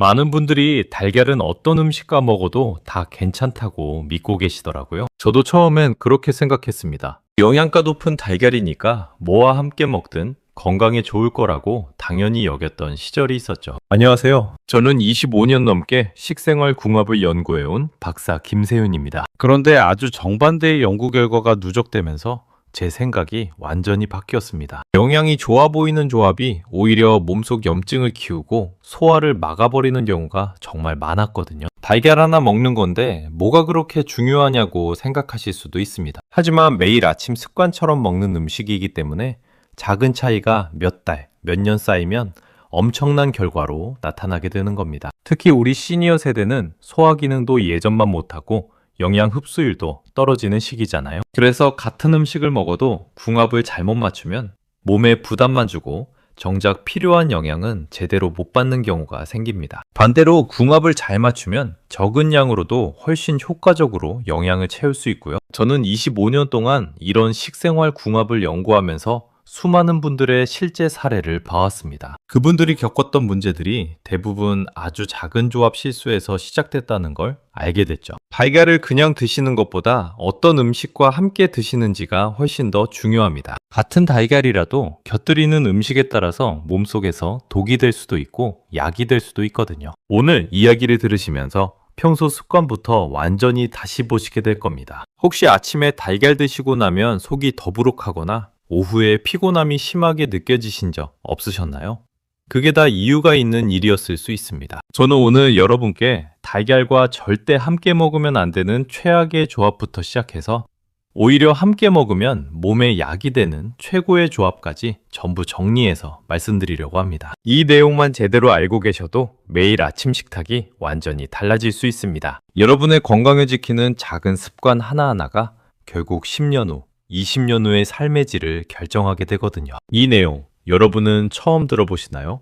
많은 분들이 달걀은 어떤 음식과 먹어도 다 괜찮다고 믿고 계시더라고요. 저도 처음엔 그렇게 생각했습니다. 영양가 높은 달걀이니까 뭐와 함께 먹든 건강에 좋을 거라고 당연히 여겼던 시절이 있었죠. 안녕하세요. 저는 25년 넘게 식생활 궁합을 연구해온 박사 김세윤입니다. 그런데 아주 정반대의 연구 결과가 누적되면서 제 생각이 완전히 바뀌었습니다. 영양이 좋아 보이는 조합이 오히려 몸속 염증을 키우고 소화를 막아버리는 경우가 정말 많았거든요. 달걀 하나 먹는 건데 뭐가 그렇게 중요하냐고 생각하실 수도 있습니다. 하지만 매일 아침 습관처럼 먹는 음식이기 때문에 작은 차이가 몇 달, 몇 년 쌓이면 엄청난 결과로 나타나게 되는 겁니다. 특히 우리 시니어 세대는 소화 기능도 예전만 못하고 영양 흡수율도 떨어지는 시기잖아요. 그래서 같은 음식을 먹어도 궁합을 잘못 맞추면 몸에 부담만 주고 정작 필요한 영양은 제대로 못 받는 경우가 생깁니다. 반대로 궁합을 잘 맞추면 적은 양으로도 훨씬 효과적으로 영양을 채울 수 있고요. 저는 25년 동안 이런 식생활 궁합을 연구하면서 수많은 분들의 실제 사례를 봐왔습니다. 그분들이 겪었던 문제들이 대부분 아주 작은 조합 실수에서 시작됐다는 걸 알게 됐죠. 달걀을 그냥 드시는 것보다 어떤 음식과 함께 드시는지가 훨씬 더 중요합니다. 같은 달걀이라도 곁들이는 음식에 따라서 몸속에서 독이 될 수도 있고 약이 될 수도 있거든요. 오늘 이야기를 들으시면서 평소 습관부터 완전히 다시 보시게 될 겁니다. 혹시 아침에 달걀 드시고 나면 속이 더부룩하거나 오후에 피곤함이 심하게 느껴지신 적 없으셨나요? 그게 다 이유가 있는 일이었을 수 있습니다. 저는 오늘 여러분께 달걀과 절대 함께 먹으면 안 되는 최악의 조합부터 시작해서 오히려 함께 먹으면 몸에 약이 되는 최고의 조합까지 전부 정리해서 말씀드리려고 합니다. 이 내용만 제대로 알고 계셔도 매일 아침 식탁이 완전히 달라질 수 있습니다. 여러분의 건강을 지키는 작은 습관 하나하나가 결국 10년 후 20년 후의 삶의 질을 결정하게 되거든요. 이 내용 여러분은 처음 들어보시나요?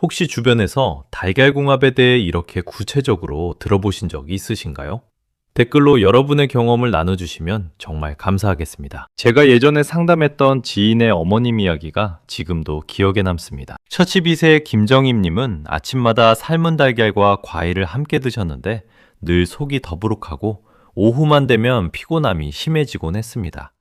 혹시 주변에서 달걀궁합에 대해 이렇게 구체적으로 들어보신 적이 있으신가요? 댓글로 여러분의 경험을 나눠주시면 정말 감사하겠습니다. 제가 예전에 상담했던 지인의 어머님 이야기가 지금도 기억에 남습니다. 처치비세의 김정임님은 아침마다 삶은 달걀과 과일을 함께 드셨는데 늘 속이 더부룩하고 오후만 되면 피곤함이 심해지곤 했습니다.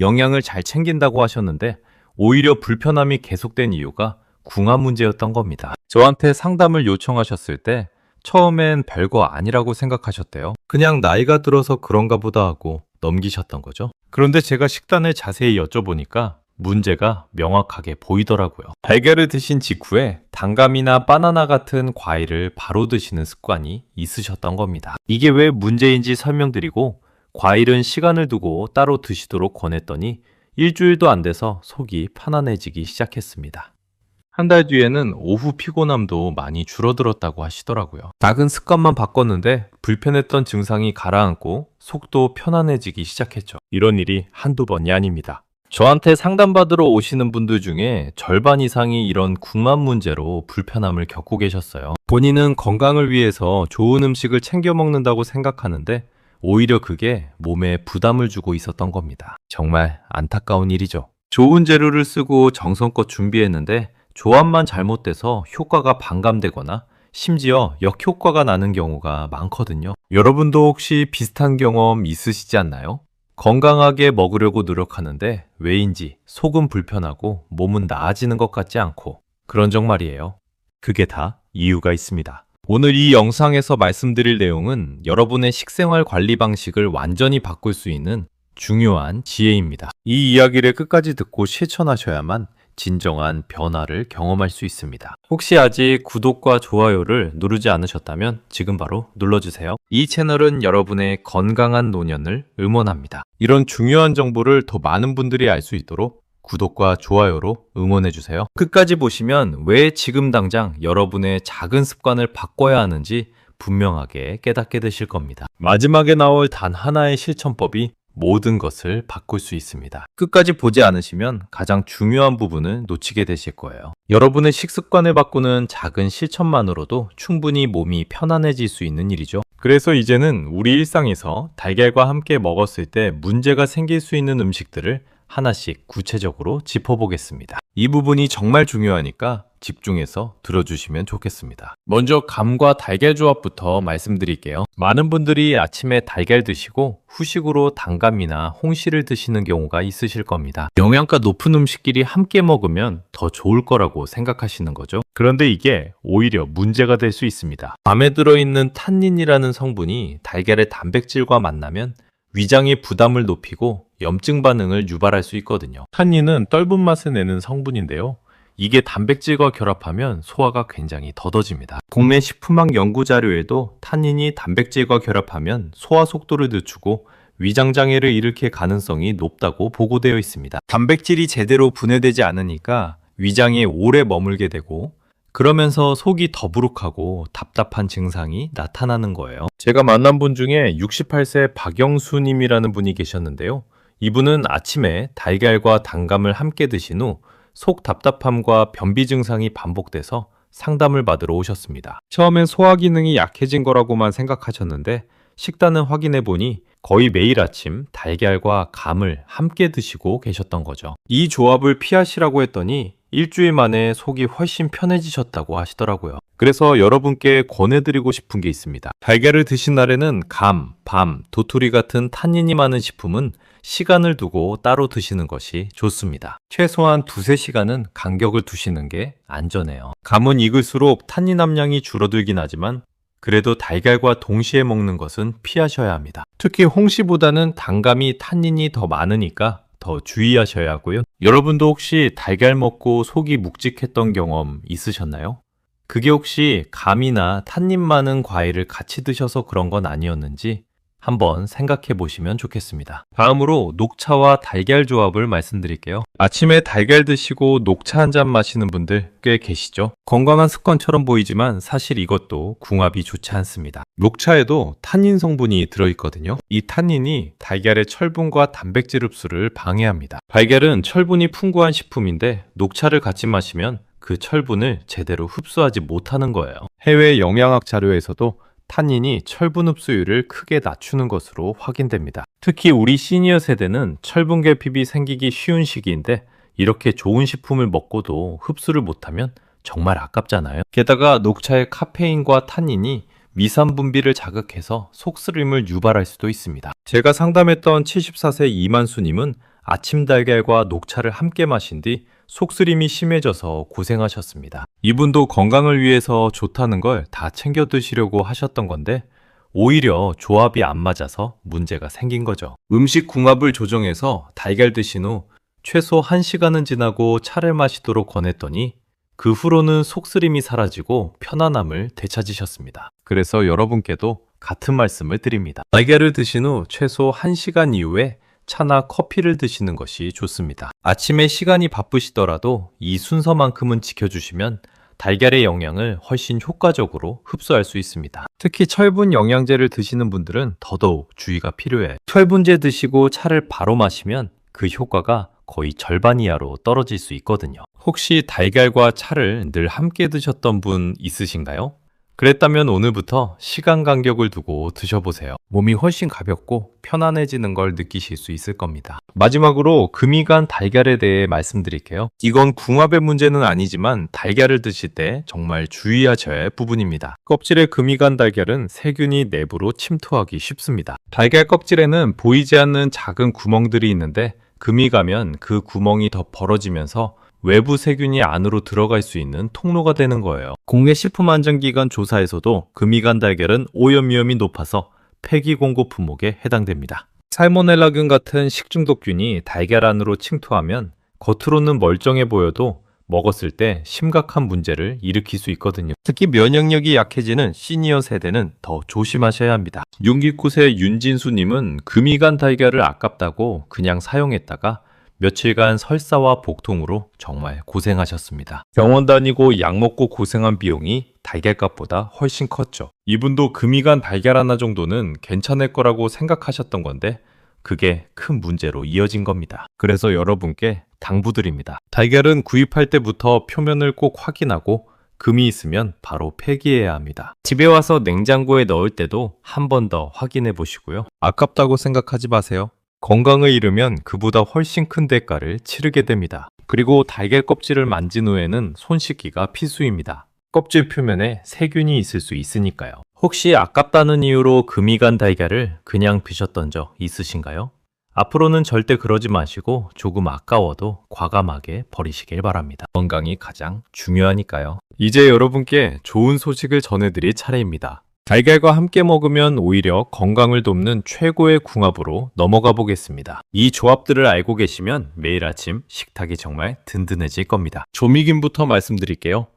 영양을 잘 챙긴다고 하셨는데 오히려 불편함이 계속된 이유가 궁합 문제였던 겁니다. 저한테 상담을 요청하셨을 때 처음엔 별거 아니라고 생각하셨대요. 그냥 나이가 들어서 그런가 보다 하고 넘기셨던 거죠. 그런데 제가 식단을 자세히 여쭤보니까 문제가 명확하게 보이더라고요. 달걀을 드신 직후에 단감이나 바나나 같은 과일을 바로 드시는 습관이 있으셨던 겁니다. 이게 왜 문제인지 설명드리고 과일은 시간을 두고 따로 드시도록 권했더니 일주일도 안 돼서 속이 편안해지기 시작했습니다. 한 달 뒤에는 오후 피곤함도 많이 줄어들었다고 하시더라고요. 작은 습관만 바꿨는데 불편했던 증상이 가라앉고 속도 편안해지기 시작했죠. 이런 일이 한두 번이 아닙니다. 저한테 상담받으러 오시는 분들 중에 절반 이상이 이런 궁합 문제로 불편함을 겪고 계셨어요. 본인은 건강을 위해서 좋은 음식을 챙겨 먹는다고 생각하는데 오히려 그게 몸에 부담을 주고 있었던 겁니다. 정말 안타까운 일이죠. 좋은 재료를 쓰고 정성껏 준비했는데 조합만 잘못돼서 효과가 반감되거나 심지어 역효과가 나는 경우가 많거든요. 여러분도 혹시 비슷한 경험 있으시지 않나요? 건강하게 먹으려고 노력하는데 왜인지 속은 불편하고 몸은 나아지는 것 같지 않고 그런 적 말이에요. 그게 다 이유가 있습니다. 오늘 이 영상에서 말씀드릴 내용은 여러분의 식생활 관리 방식을 완전히 바꿀 수 있는 중요한 지혜입니다. 이 이야기를 끝까지 듣고 실천하셔야만 진정한 변화를 경험할 수 있습니다. 혹시 아직 구독과 좋아요를 누르지 않으셨다면 지금 바로 눌러주세요. 이 채널은 여러분의 건강한 노년을 응원합니다. 이런 중요한 정보를 더 많은 분들이 알 수 있도록 구독과 좋아요로 응원해주세요. 끝까지 보시면 왜 지금 당장 여러분의 작은 습관을 바꿔야 하는지 분명하게 깨닫게 되실 겁니다. 마지막에 나올 단 하나의 실천법이 모든 것을 바꿀 수 있습니다. 끝까지 보지 않으시면 가장 중요한 부분을 놓치게 되실 거예요. 여러분의 식습관을 바꾸는 작은 실천만으로도 충분히 몸이 편안해질 수 있는 일이죠. 그래서 이제는 우리 일상에서 달걀과 함께 먹었을 때 문제가 생길 수 있는 음식들을 하나씩 구체적으로 짚어보겠습니다. 이 부분이 정말 중요하니까 집중해서 들어주시면 좋겠습니다. 먼저 감과 달걀 조합부터 말씀드릴게요. 많은 분들이 아침에 달걀 드시고 후식으로 단감이나 홍시를 드시는 경우가 있으실 겁니다. 영양가 높은 음식끼리 함께 먹으면 더 좋을 거라고 생각하시는 거죠. 그런데 이게 오히려 문제가 될 수 있습니다. 밤에 들어있는 탄닌이라는 성분이 달걀의 단백질과 만나면 위장의 부담을 높이고 염증 반응을 유발할 수 있거든요. 탄닌은 떫은 맛을 내는 성분인데요. 이게 단백질과 결합하면 소화가 굉장히 더뎌집니다. 국내 식품학 연구 자료에도 탄닌이 단백질과 결합하면 소화 속도를 늦추고 위장 장애를 일으킬 가능성이 높다고 보고되어 있습니다. 단백질이 제대로 분해되지 않으니까 위장에 오래 머물게 되고 그러면서 속이 더부룩하고 답답한 증상이 나타나는 거예요. 제가 만난 분 중에 68세 박영수님이라는 분이 계셨는데요. 이분은 아침에 달걀과 단감을 함께 드신 후 속 답답함과 변비 증상이 반복돼서 상담을 받으러 오셨습니다. 처음엔 소화 기능이 약해진 거라고만 생각하셨는데 식단을 확인해 보니 거의 매일 아침 달걀과 감을 함께 드시고 계셨던 거죠. 이 조합을 피하시라고 했더니 일주일 만에 속이 훨씬 편해지셨다고 하시더라고요. 그래서 여러분께 권해드리고 싶은 게 있습니다. 달걀을 드신 날에는 감, 밤, 도토리 같은 탄닌이 많은 식품은 시간을 두고 따로 드시는 것이 좋습니다. 최소한 두세 시간은 간격을 두시는 게 안전해요. 감은 익을수록 탄닌 함량이 줄어들긴 하지만 그래도 달걀과 동시에 먹는 것은 피하셔야 합니다. 특히 홍시보다는 단감이 탄닌이 더 많으니까 더 주의하셔야 하고요. 여러분도 혹시 달걀 먹고 속이 묵직했던 경험 있으셨나요? 그게 혹시 감이나 탄닌 많은 과일을 같이 드셔서 그런 건 아니었는지 한번 생각해 보시면 좋겠습니다. 다음으로 녹차와 달걀 조합을 말씀드릴게요. 아침에 달걀 드시고 녹차 한 잔 마시는 분들 꽤 계시죠? 건강한 습관처럼 보이지만 사실 이것도 궁합이 좋지 않습니다. 녹차에도 탄닌 성분이 들어있거든요. 이 탄닌이 달걀의 철분과 단백질 흡수를 방해합니다. 달걀은 철분이 풍부한 식품인데 녹차를 같이 마시면 그 철분을 제대로 흡수하지 못하는 거예요. 해외 영양학 자료에서도 탄닌이 철분 흡수율을 크게 낮추는 것으로 확인됩니다. 특히 우리 시니어 세대는 철분 결핍이 생기기 쉬운 시기인데 이렇게 좋은 식품을 먹고도 흡수를 못하면 정말 아깝잖아요. 게다가 녹차의 카페인과 탄닌이 미산 분비를 자극해서 속쓰림을 유발할 수도 있습니다. 제가 상담했던 74세 이만수님은 아침 달걀과 녹차를 함께 마신 뒤 속쓰림이 심해져서 고생하셨습니다. 이분도 건강을 위해서 좋다는 걸 다 챙겨 드시려고 하셨던 건데 오히려 조합이 안 맞아서 문제가 생긴 거죠. 음식 궁합을 조정해서 달걀 드신 후 최소 1시간은 지나고 차를 마시도록 권했더니 그 후로는 속쓰림이 사라지고 편안함을 되찾으셨습니다. 그래서 여러분께도 같은 말씀을 드립니다. 달걀을 드신 후 최소 1시간 이후에 차나 커피를 드시는 것이 좋습니다. 아침에 시간이 바쁘시더라도 이 순서만큼은 지켜주시면 달걀의 영양을 훨씬 효과적으로 흡수할 수 있습니다. 특히 철분 영양제를 드시는 분들은 더더욱 주의가 필요해요. 철분제 드시고 차를 바로 마시면 그 효과가 거의 절반 이하로 떨어질 수 있거든요. 혹시 달걀과 차를 늘 함께 드셨던 분 있으신가요? 그랬다면 오늘부터 시간 간격을 두고 드셔보세요. 몸이 훨씬 가볍고 편안해지는 걸 느끼실 수 있을 겁니다. 마지막으로 금이간 달걀에 대해 말씀드릴게요. 이건 궁합의 문제는 아니지만 달걀을 드실 때 정말 주의하셔야 할 부분입니다. 껍질의 금이간 달걀은 세균이 내부로 침투하기 쉽습니다. 달걀 껍질에는 보이지 않는 작은 구멍들이 있는데 금이 가면 그 구멍이 더 벌어지면서 외부 세균이 안으로 들어갈 수 있는 통로가 되는 거예요. 국내 식품 안전기관 조사에서도 금이간 달걀은 오염 위험이 높아서 폐기 공고 품목에 해당됩니다. 살모넬라균 같은 식중독균이 달걀 안으로 침투하면 겉으로는 멀쩡해 보여도 먹었을 때 심각한 문제를 일으킬 수 있거든요. 특히 면역력이 약해지는 시니어 세대는 더 조심하셔야 합니다. 629세 윤진수님은 금이간 달걀을 아깝다고 그냥 사용했다가 며칠간 설사와 복통으로 정말 고생하셨습니다. 병원 다니고 약 먹고 고생한 비용이 달걀값보다 훨씬 컸죠. 이분도 금이 간 달걀 하나 정도는 괜찮을 거라고 생각하셨던 건데 그게 큰 문제로 이어진 겁니다. 그래서 여러분께 당부드립니다. 달걀은 구입할 때부터 표면을 꼭 확인하고 금이 있으면 바로 폐기해야 합니다. 집에 와서 냉장고에 넣을 때도 한 번 더 확인해 보시고요. 아깝다고 생각하지 마세요. 건강을 잃으면 그보다 훨씬 큰 대가를 치르게 됩니다. 그리고 달걀 껍질을 만진 후에는 손 씻기가 필수입니다. 껍질 표면에 세균이 있을 수 있으니까요. 혹시 아깝다는 이유로 금이 간 달걀을 그냥 드셨던 적 있으신가요? 앞으로는 절대 그러지 마시고 조금 아까워도 과감하게 버리시길 바랍니다. 건강이 가장 중요하니까요. 이제 여러분께 좋은 소식을 전해드릴 차례입니다. 달걀과 함께 먹으면 오히려 건강을 돕는 최고의 궁합으로 넘어가 보겠습니다. 이 조합들을 알고 계시면 매일 아침 식탁이 정말 든든해질 겁니다. 조미김부터 말씀드릴게요.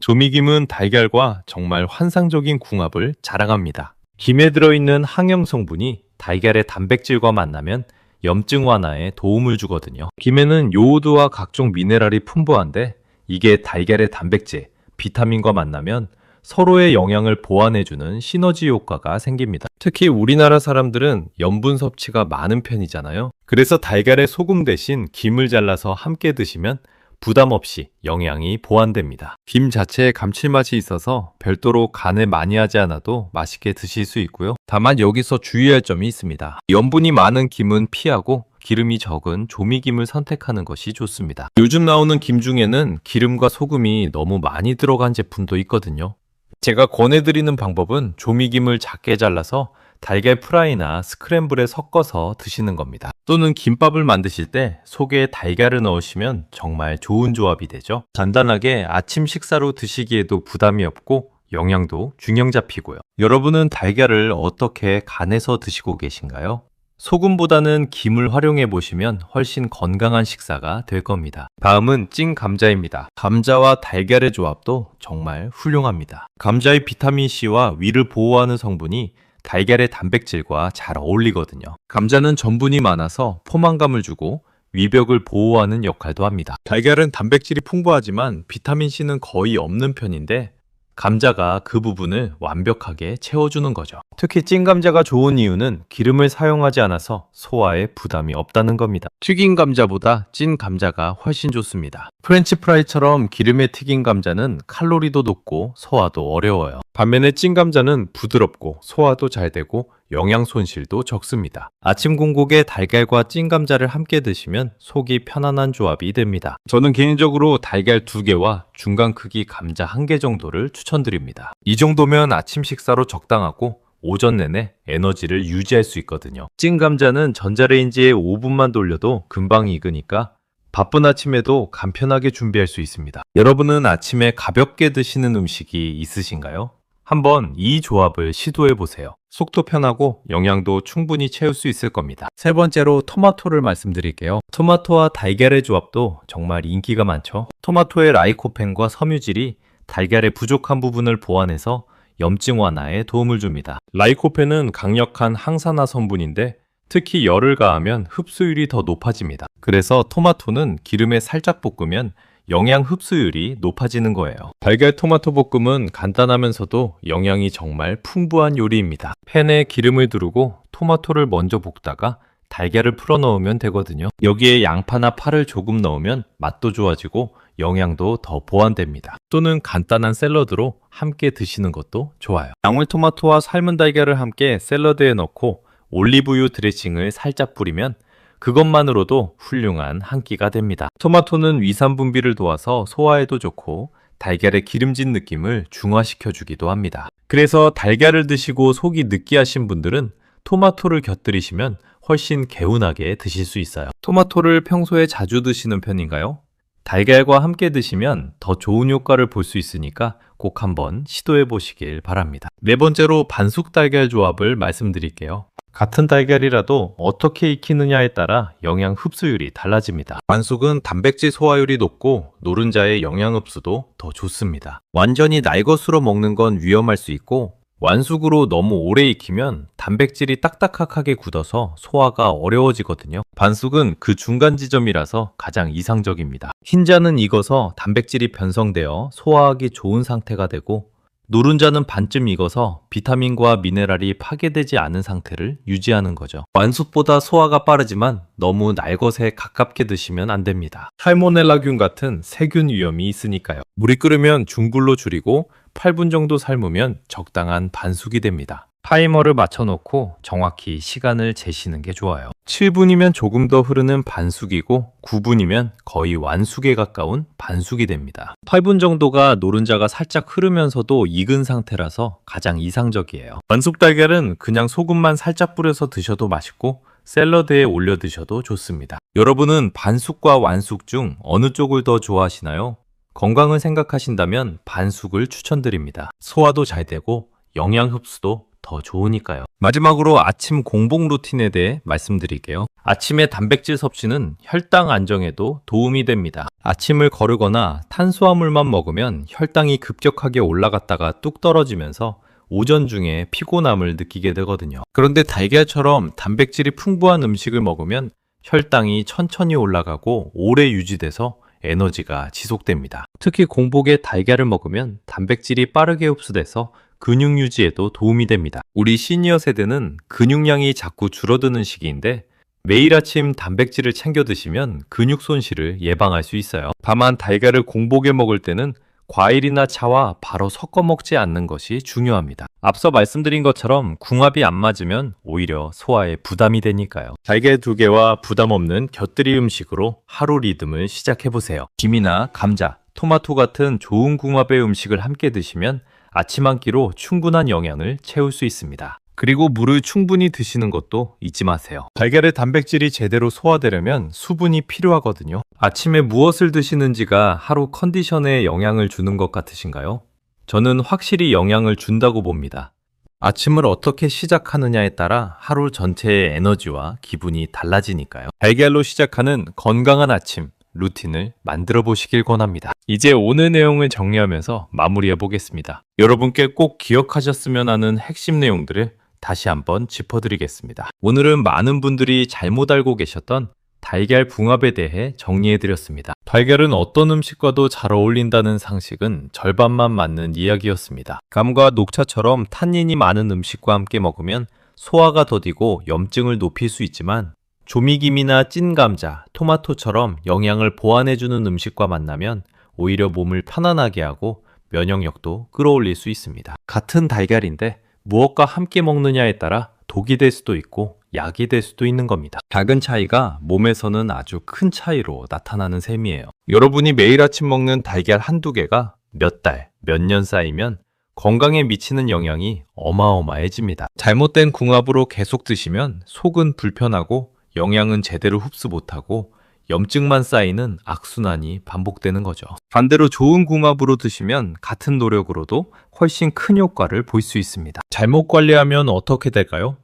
조미김은 달걀과 정말 환상적인 궁합을 자랑합니다. 김에 들어있는 항염 성분이 달걀의 단백질과 만나면 염증 완화에 도움을 주거든요. 김에는 요오드와 각종 미네랄이 풍부한데 이게 달걀의 단백질, 비타민과 만나면 서로의 영양을 보완해주는 시너지 효과가 생깁니다. 특히 우리나라 사람들은 염분 섭취가 많은 편이잖아요. 그래서 달걀에 소금 대신 김을 잘라서 함께 드시면 부담 없이 영양이 보완됩니다. 김 자체에 감칠맛이 있어서 별도로 간을 많이 하지 않아도 맛있게 드실 수 있고요. 다만 여기서 주의할 점이 있습니다. 염분이 많은 김은 피하고 기름이 적은 조미김을 선택하는 것이 좋습니다. 요즘 나오는 김 중에는 기름과 소금이 너무 많이 들어간 제품도 있거든요. 제가 권해드리는 방법은 조미김을 작게 잘라서 달걀 프라이나 스크램블에 섞어서 드시는 겁니다. 또는 김밥을 만드실 때 속에 달걀을 넣으시면 정말 좋은 조합이 되죠. 간단하게 아침 식사로 드시기에도 부담이 없고 영양도 균형 잡히고요. 여러분은 달걀을 어떻게 간해서 드시고 계신가요? 소금보다는 김을 활용해 보시면 훨씬 건강한 식사가 될 겁니다. 다음은 찐 감자입니다. 감자와 달걀의 조합도 정말 훌륭합니다. 감자의 비타민C와 위를 보호하는 성분이 달걀의 단백질과 잘 어울리거든요. 감자는 전분이 많아서 포만감을 주고 위벽을 보호하는 역할도 합니다. 달걀은 단백질이 풍부하지만 비타민C는 거의 없는 편인데 감자가 그 부분을 완벽하게 채워주는 거죠. 특히 찐 감자가 좋은 이유는 기름을 사용하지 않아서 소화에 부담이 없다는 겁니다. 튀긴 감자보다 찐 감자가 훨씬 좋습니다. 프렌치 프라이처럼 기름에 튀긴 감자는 칼로리도 높고 소화도 어려워요. 반면에 찐 감자는 부드럽고 소화도 잘 되고 영양 손실도 적습니다. 아침 공복에 달걀과 찐 감자를 함께 드시면 속이 편안한 조합이 됩니다. 저는 개인적으로 달걀 2개와 중간 크기 감자 1개 정도를 추천드립니다. 이 정도면 아침 식사로 적당하고 오전 내내 에너지를 유지할 수 있거든요. 찐 감자는 전자레인지에 5분만 돌려도 금방 익으니까 바쁜 아침에도 간편하게 준비할 수 있습니다. 여러분은 아침에 가볍게 드시는 음식이 있으신가요? 한번 이 조합을 시도해 보세요. 속도 편하고 영양도 충분히 채울 수 있을 겁니다. 세 번째로 토마토를 말씀드릴게요. 토마토와 달걀의 조합도 정말 인기가 많죠. 토마토의 라이코펜과 섬유질이 달걀의 부족한 부분을 보완해서 염증 완화에 도움을 줍니다. 라이코펜은 강력한 항산화 성분인데 특히 열을 가하면 흡수율이 더 높아집니다. 그래서 토마토는 기름에 살짝 볶으면 영양 흡수율이 높아지는 거예요. 달걀 토마토 볶음은 간단하면서도 영양이 정말 풍부한 요리입니다. 팬에 기름을 두르고 토마토를 먼저 볶다가 달걀을 풀어 넣으면 되거든요. 여기에 양파나 파를 조금 넣으면 맛도 좋아지고 영양도 더 보완됩니다. 또는 간단한 샐러드로 함께 드시는 것도 좋아요. 양울토마토와 삶은 달걀을 함께 샐러드에 넣고 올리브유 드레싱을 살짝 뿌리면 그것만으로도 훌륭한 한 끼가 됩니다. 토마토는 위산 분비를 도와서 소화에도 좋고 달걀의 기름진 느낌을 중화시켜 주기도 합니다. 그래서 달걀을 드시고 속이 느끼하신 분들은 토마토를 곁들이시면 훨씬 개운하게 드실 수 있어요. 토마토를 평소에 자주 드시는 편인가요? 달걀과 함께 드시면 더 좋은 효과를 볼 수 있으니까 꼭 한번 시도해 보시길 바랍니다. 네 번째로 반숙 달걀 조합을 말씀드릴게요. 같은 달걀이라도 어떻게 익히느냐에 따라 영양 흡수율이 달라집니다. 반숙은 단백질 소화율이 높고 노른자의 영양 흡수도 더 좋습니다. 완전히 날 것으로 먹는 건 위험할 수 있고 완숙으로 너무 오래 익히면 단백질이 딱딱하게 굳어서 소화가 어려워지거든요. 반숙은 그 중간 지점이라서 가장 이상적입니다. 흰자는 익어서 단백질이 변성되어 소화하기 좋은 상태가 되고 노른자는 반쯤 익어서 비타민과 미네랄이 파괴되지 않은 상태를 유지하는 거죠. 완숙보다 소화가 빠르지만 너무 날 것에 가깝게 드시면 안 됩니다. 살모넬라균 같은 세균 위험이 있으니까요. 물이 끓으면 중불로 줄이고 8분 정도 삶으면 적당한 반숙이 됩니다. 타이머를 맞춰놓고 정확히 시간을 재시는 게 좋아요. 7분이면 조금 더 흐르는 반숙이고 9분이면 거의 완숙에 가까운 반숙이 됩니다. 8분 정도가 노른자가 살짝 흐르면서도 익은 상태라서 가장 이상적이에요. 완숙 달걀은 그냥 소금만 살짝 뿌려서 드셔도 맛있고 샐러드에 올려 드셔도 좋습니다. 여러분은 반숙과 완숙 중 어느 쪽을 더 좋아하시나요? 건강을 생각하신다면 반숙을 추천드립니다. 소화도 잘 되고 영양 흡수도 더 좋으니까요. 마지막으로 아침 공복 루틴에 대해 말씀드릴게요. 아침에 단백질 섭취는 혈당 안정에도 도움이 됩니다. 아침을 거르거나 탄수화물만 먹으면 혈당이 급격하게 올라갔다가 뚝 떨어지면서 오전 중에 피곤함을 느끼게 되거든요. 그런데 달걀처럼 단백질이 풍부한 음식을 먹으면 혈당이 천천히 올라가고 오래 유지돼서 에너지가 지속됩니다. 특히 공복에 달걀을 먹으면 단백질이 빠르게 흡수돼서 근육 유지에도 도움이 됩니다. 우리 시니어 세대는 근육량이 자꾸 줄어드는 시기인데 매일 아침 단백질을 챙겨 드시면 근육 손실을 예방할 수 있어요. 다만 달걀을 공복에 먹을 때는 과일이나 차와 바로 섞어 먹지 않는 것이 중요합니다. 앞서 말씀드린 것처럼 궁합이 안 맞으면 오히려 소화에 부담이 되니까요. 달걀 두 개와 부담 없는 곁들이 음식으로 하루 리듬을 시작해 보세요. 김이나 감자, 토마토 같은 좋은 궁합의 음식을 함께 드시면 아침 한 끼로 충분한 영양을 채울 수 있습니다. 그리고 물을 충분히 드시는 것도 잊지 마세요. 달걀의 단백질이 제대로 소화되려면 수분이 필요하거든요. 아침에 무엇을 드시는지가 하루 컨디션에 영향을 주는 것 같으신가요? 저는 확실히 영향을 준다고 봅니다. 아침을 어떻게 시작하느냐에 따라 하루 전체의 에너지와 기분이 달라지니까요. 달걀로 시작하는 건강한 아침 루틴을 만들어 보시길 권합니다. 이제 오늘 내용을 정리하면서 마무리해 보겠습니다. 여러분께 꼭 기억하셨으면 하는 핵심 내용들을 다시 한번 짚어드리겠습니다. 오늘은 많은 분들이 잘못 알고 계셨던 달걀 붕합에 대해 정리해 드렸습니다. 달걀은 어떤 음식과도 잘 어울린다는 상식은 절반만 맞는 이야기였습니다. 감과 녹차처럼 탄닌이 많은 음식과 함께 먹으면 소화가 더디고 염증을 높일 수 있지만 조미김이나 찐 감자, 토마토처럼 영양을 보완해주는 음식과 만나면 오히려 몸을 편안하게 하고 면역력도 끌어올릴 수 있습니다. 같은 달걀인데 무엇과 함께 먹느냐에 따라 독이 될 수도 있고 약이 될 수도 있는 겁니다. 작은 차이가 몸에서는 아주 큰 차이로 나타나는 셈이에요. 여러분이 매일 아침 먹는 달걀 한두 개가 몇 달, 몇 년 쌓이면 건강에 미치는 영향이 어마어마해집니다. 잘못된 궁합으로 계속 드시면 속은 불편하고 영양은 제대로 흡수 못하고 염증만 쌓이는 악순환이 반복되는 거죠. 반대로 좋은 궁합으로 드시면 같은 노력으로도 훨씬 큰 효과를 볼 수 있습니다. 잘못 관리하면 어떻게 될까요?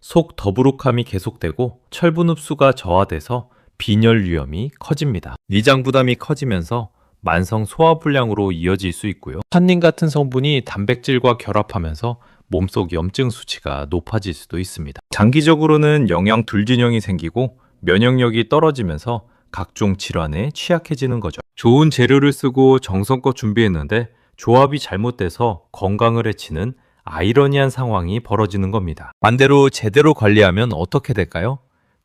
속 더부룩함이 계속되고 철분 흡수가 저하돼서 빈혈 위험이 커집니다. 위장 부담이 커지면서 만성 소화불량으로 이어질 수 있고요. 탄닌 같은 성분이 단백질과 결합하면서 몸속 염증 수치가 높아질 수도 있습니다. 장기적으로는 영양 불균형이 생기고 면역력이 떨어지면서 각종 질환에 취약해지는 거죠. 좋은 재료를 쓰고 정성껏 준비했는데 조합이 잘못돼서 건강을 해치는 아이러니한 상황이 벌어지는 겁니다. 반대로 제대로 관리하면 어떻게 될까요?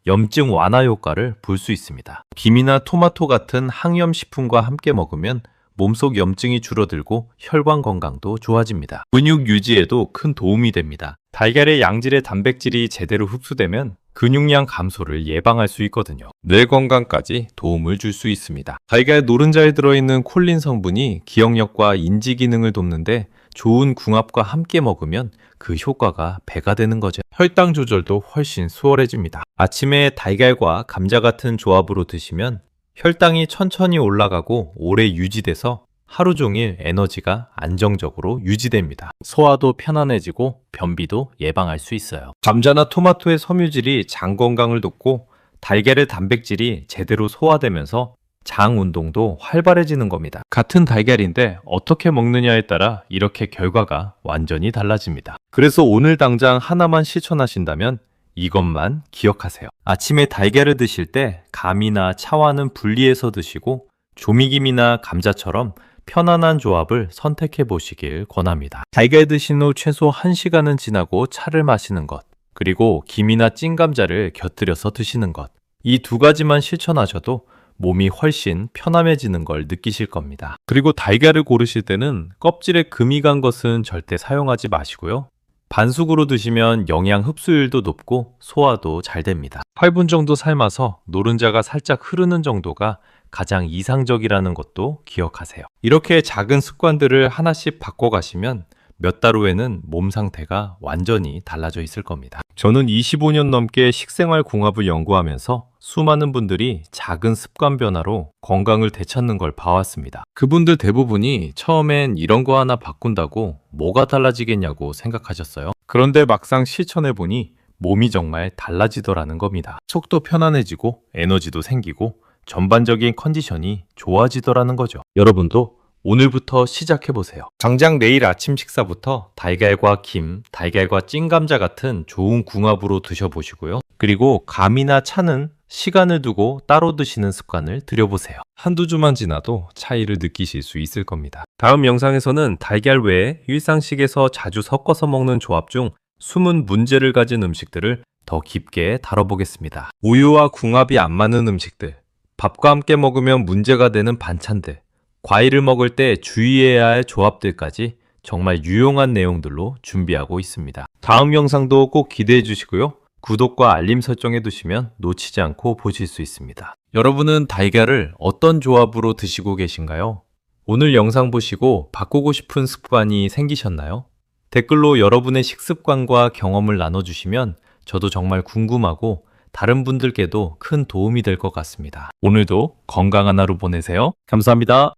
염증 완화 효과를 볼 수 있습니다. 김이나 토마토 같은 항염 식품과 함께 먹으면 몸속 염증이 줄어들고 혈관 건강도 좋아집니다. 근육 유지에도 큰 도움이 됩니다. 달걀의 양질의 단백질이 제대로 흡수되면 근육량 감소를 예방할 수 있거든요. 뇌 건강까지 도움을 줄 수 있습니다. 달걀 노른자에 들어있는 콜린 성분이 기억력과 인지 기능을 돕는데 좋은 궁합과 함께 먹으면 그 효과가 배가 되는 거죠. 혈당 조절도 훨씬 수월해집니다. 아침에 달걀과 감자 같은 조합으로 드시면 혈당이 천천히 올라가고 오래 유지돼서 하루 종일 에너지가 안정적으로 유지됩니다. 소화도 편안해지고 변비도 예방할 수 있어요. 감자나 토마토의 섬유질이 장 건강을 돕고 달걀의 단백질이 제대로 소화되면서 장 운동도 활발해지는 겁니다. 같은 달걀인데 어떻게 먹느냐에 따라 이렇게 결과가 완전히 달라집니다. 그래서 오늘 당장 하나만 실천하신다면 이것만 기억하세요. 아침에 달걀을 드실 때 감이나 차와는 분리해서 드시고 조미김이나 감자처럼 편안한 조합을 선택해 보시길 권합니다. 달걀 드신 후 최소 1시간은 지나고 차를 마시는 것, 그리고 김이나 찐 감자를 곁들여서 드시는 것. 이 두 가지만 실천하셔도 몸이 훨씬 편안해지는 걸 느끼실 겁니다. 그리고 달걀을 고르실 때는 껍질에 금이 간 것은 절대 사용하지 마시고요. 반숙으로 드시면 영양 흡수율도 높고 소화도 잘 됩니다. 8분 정도 삶아서 노른자가 살짝 흐르는 정도가 가장 이상적이라는 것도 기억하세요. 이렇게 작은 습관들을 하나씩 바꿔가시면 몇 달 후에는 몸 상태가 완전히 달라져 있을 겁니다. 저는 25년 넘게 식생활 공합을 연구하면서 수많은 분들이 작은 습관 변화로 건강을 되찾는 걸 봐왔습니다. 그분들 대부분이 처음엔 이런 거 하나 바꾼다고 뭐가 달라지겠냐고 생각하셨어요. 그런데 막상 실천해보니 몸이 정말 달라지더라는 겁니다. 속도 편안해지고 에너지도 생기고 전반적인 컨디션이 좋아지더라는 거죠. 여러분도 오늘부터 시작해보세요. 당장 내일 아침 식사부터 달걀과 김, 달걀과 찐 감자 같은 좋은 궁합으로 드셔보시고요. 그리고 감이나 차는 시간을 두고 따로 드시는 습관을 들여보세요. 한두 주만 지나도 차이를 느끼실 수 있을 겁니다. 다음 영상에서는 달걀 외에 일상식에서 자주 섞어서 먹는 조합 중 숨은 문제를 가진 음식들을 더 깊게 다뤄보겠습니다. 우유와 궁합이 안 맞는 음식들, 밥과 함께 먹으면 문제가 되는 반찬들, 과일을 먹을 때 주의해야 할 조합들까지 정말 유용한 내용들로 준비하고 있습니다. 다음 영상도 꼭 기대해 주시고요. 구독과 알림 설정해 두시면 놓치지 않고 보실 수 있습니다. 여러분은 달걀을 어떤 조합으로 드시고 계신가요? 오늘 영상 보시고 바꾸고 싶은 습관이 생기셨나요? 댓글로 여러분의 식습관과 경험을 나눠주시면 저도 정말 궁금하고 다른 분들께도 큰 도움이 될 것 같습니다. 오늘도 건강한 하루 보내세요. 감사합니다.